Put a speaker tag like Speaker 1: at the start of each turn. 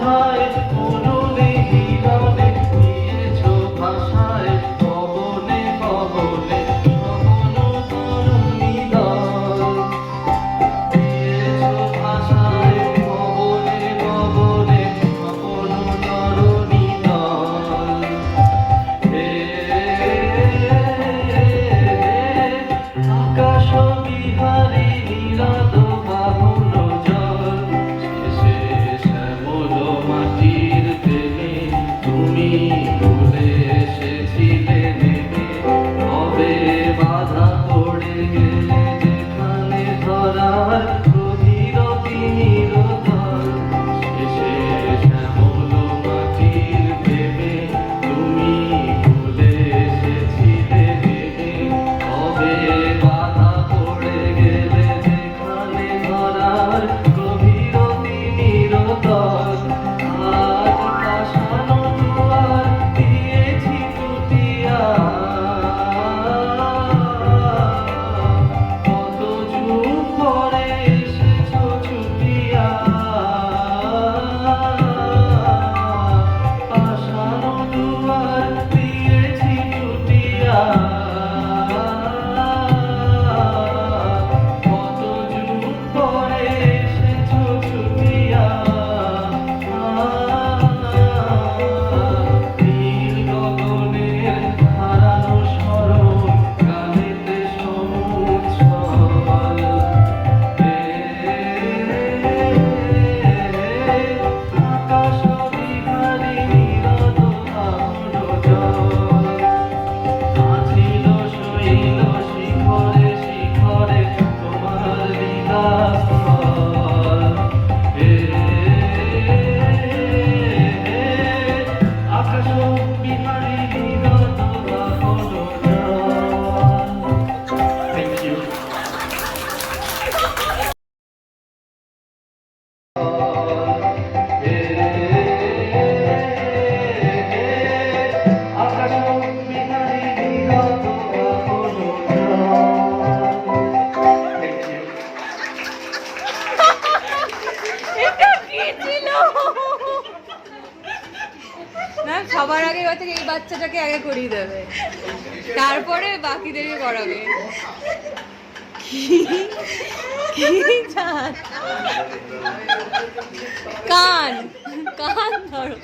Speaker 1: I don't know. God. সবার আগে হয়তো এই বাচ্চাটাকে আগে করিয়ে দেবে। তারপরে বাকিদেরকে করাবে? কান। কান ধরো।